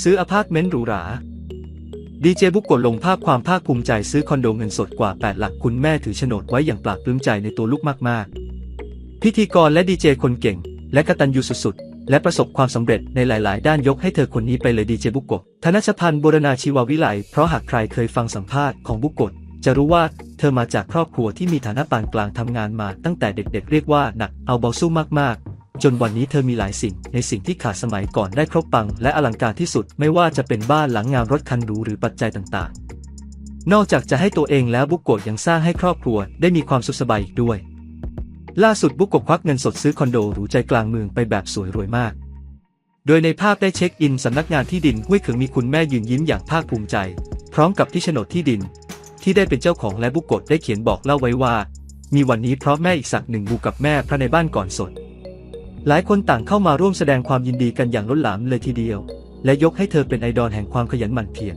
ซื้ออพาร์ตเมนต์หรูหราดีเจบุกกดลงภาพความภาคภูมิใจซื้อคอนโดเงินสดกว่า 8 หลักคุณแม่ถือโฉนดไว้อย่างปราบปลื้มใจในตัวลูกมากๆ พิธีกรและดีเจคนเก่ง และกตัญญูสุดๆ และประสบความสำเร็จในหลาย ๆ ด้านยกให้เธอคนนี้ไปเลยดีเจบุกกดธนชพันธ์บูรณาชีววิไลเพราะหากใครเคยฟังสัมภาษณ์ของบุกกดจะรู้ว่าเธอมาจากครอบครัวที่มีฐานะปานกลางทำงานมาตั้งแต่เด็กๆ เรียกว่าหนักเอาเบาสู้มากๆ จนวันนี้เธอมีหลายสิ่ง ในสิ่งที่ขาดสมัยก่อนได้ครบปัง และอลังการที่สุดไม่ว่าจะเป็นบ้านหลังงามรถคันหรูหรือปัจจัยต่างๆ นอกจากจะให้ตัวเองแล้วบุกโกะยังสร้างให้ครอบครัวได้มีความสุขสบายอีกด้วย ล่าสุดบุกโกะควักเงินสดซื้อคอนโดหรูใจกลางเมืองไปแบบสวยรวยมาก โดยในภาพได้เช็คอินสำนักงานที่ดินห้วยเขิงมีคุณแม่ยืนยิ้มอย่างภาคภูมิใจ พร้อมกับที่โฉนดที่ดิน ที่ได้เป็นเจ้าของและบุกโกะได้เขียนบอกเล่าไว้ว่า มีวันนี้เพราะแม่อีกสักหนึ่งบูกับแม่พระในบ้านก่อนสด หลายคนต่างเข้ามาร่วมแสดงความยินดีกันอย่างล้นหลามเลยทีเดียว และยกให้เธอเป็นไอดอลแห่งความขยันหมั่นเพียร